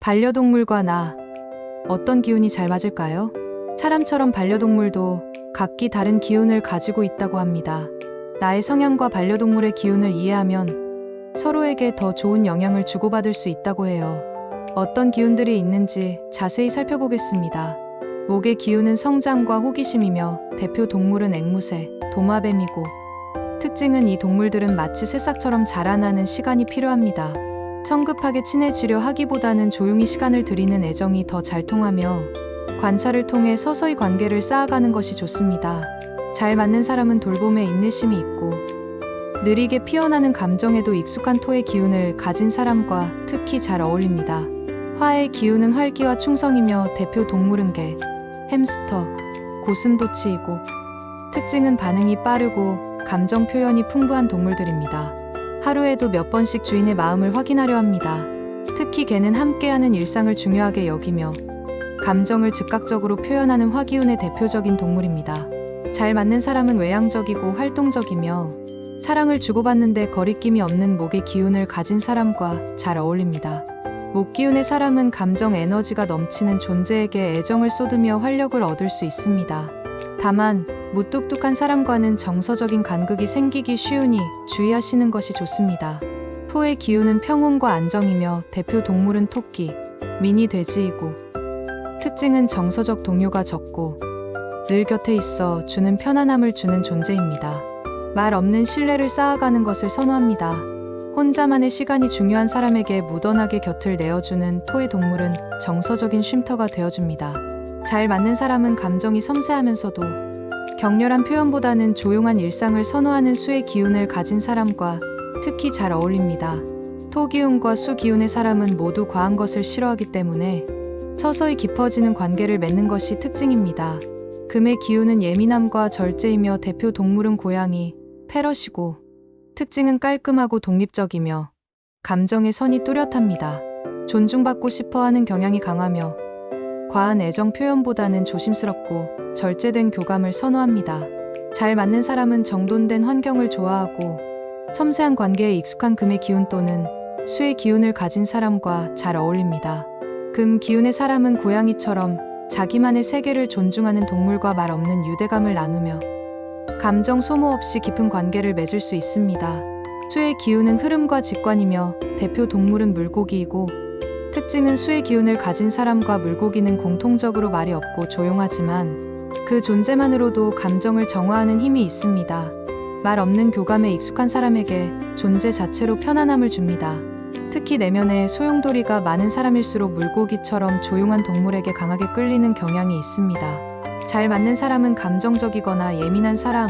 반려동물과 나 어떤 기운이 잘 맞을까요? 사람처럼 반려동물도 각기 다른 기운을 가지고 있다고 합니다. 나의 성향과 반려동물의 기운을 이해하면 서로에게 더 좋은 영향을 주고받을 수 있다고 해요. 어떤 기운들이 있는지 자세히 살펴보겠습니다. 목의 기운은 성장과 호기심이며 대표 동물은 앵무새, 도마뱀이고 특징은 이 동물들은 마치 새싹처럼 자라나는 시간이 필요합니다. 성급하게 친해지려 하기보다는 조용히 시간을 들이는 애정이 더 잘 통하며 관찰을 통해 서서히 관계를 쌓아가는 것이 좋습니다. 잘 맞는 사람은 돌봄에 인내심이 있고 느리게 피어나는 감정에도 익숙한 토의 기운을 가진 사람과 특히 잘 어울립니다. 화의 기운은 활기와 충성이며 대표 동물은 개, 햄스터, 고슴도치이고 특징은 반응이 빠르고 감정 표현이 풍부한 동물들입니다. 하루에도 몇 번씩 주인의 마음을 확인하려 합니다. 특히 개는 함께하는 일상을 중요하게 여기며 감정을 즉각적으로 표현하는 화기운의 대표적인 동물입니다. 잘 맞는 사람은 외향적이고 활동적이며 사랑을 주고받는데 거리낌이 없는 목의 기운을 가진 사람과 잘 어울립니다. 목 기운의 사람은 감정 에너지가 넘치는 존재에게 애정을 쏟으며 활력을 얻을 수 있습니다. 다만 무뚝뚝한 사람과는 정서적인 간극이 생기기 쉬우니 주의하시는 것이 좋습니다. 토의 기운은 평온과 안정이며 대표 동물은 토끼, 미니 돼지이고 특징은 정서적 동요가 적고 늘 곁에 있어 주는 편안함을 주는 존재입니다. 말 없는 신뢰를 쌓아가는 것을 선호합니다. 혼자만의 시간이 중요한 사람에게 무던하게 곁을 내어주는 토의 동물은 정서적인 쉼터가 되어줍니다. 잘 맞는 사람은 감정이 섬세하면서도 격렬한 표현보다는 조용한 일상을 선호하는 수의 기운을 가진 사람과 특히 잘 어울립니다. 토 기운과 수 기운의 사람은 모두 과한 것을 싫어하기 때문에 서서히 깊어지는 관계를 맺는 것이 특징입니다. 금의 기운은 예민함과 절제이며 대표 동물은 고양이, 패럿이고 특징은 깔끔하고 독립적이며 감정의 선이 뚜렷합니다. 존중받고 싶어 하는 경향이 강하며 과한 애정 표현보다는 조심스럽고 절제된 교감을 선호합니다. 잘 맞는 사람은 정돈된 환경을 좋아하고 섬세한 관계에 익숙한 금의 기운 또는 수의 기운을 가진 사람과 잘 어울립니다. 금 기운의 사람은 고양이처럼 자기만의 세계를 존중하는 동물과 말 없는 유대감을 나누며 감정 소모 없이 깊은 관계를 맺을 수 있습니다. 수의 기운은 흐름과 직관이며 대표 동물은 물고기이고 특징은 수의 기운을 가진 사람과 물고기는 공통적으로 말이 없고 조용하지만 그 존재만으로도 감정을 정화하는 힘이 있습니다. 말 없는 교감에 익숙한 사람에게 존재 자체로 편안함을 줍니다. 특히 내면에 소용돌이가 많은 사람일수록 물고기처럼 조용한 동물에게 강하게 끌리는 경향이 있습니다. 잘 맞는 사람은 감정적이거나 예민한 사람,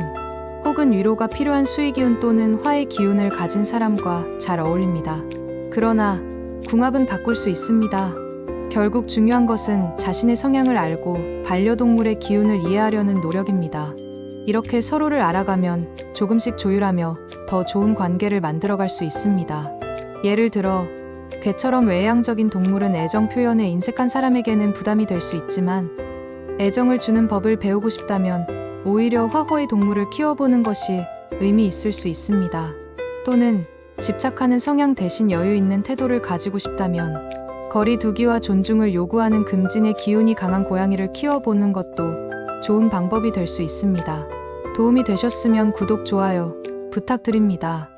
혹은 위로가 필요한 수의 기운 또는 화의 기운을 가진 사람과 잘 어울립니다. 그러나 궁합은 바꿀 수 있습니다. 결국 중요한 것은 자신의 성향을 알고 반려동물의 기운을 이해하려는 노력입니다. 이렇게 서로를 알아가면 조금씩 조율하며 더 좋은 관계를 만들어갈 수 있습니다. 예를 들어, 개처럼 외향적인 동물은 애정 표현에 인색한 사람에게는 부담이 될 수 있지만, 애정을 주는 법을 배우고 싶다면 오히려 화호의 동물을 키워보는 것이 의미 있을 수 있습니다. 또는 집착하는 성향 대신 여유 있는 태도를 가지고 싶다면 거리 두기와 존중을 요구하는 금진의 기운이 강한 고양이를 키워보는 것도 좋은 방법이 될 수 있습니다. 도움이 되셨으면 구독, 좋아요 부탁드립니다.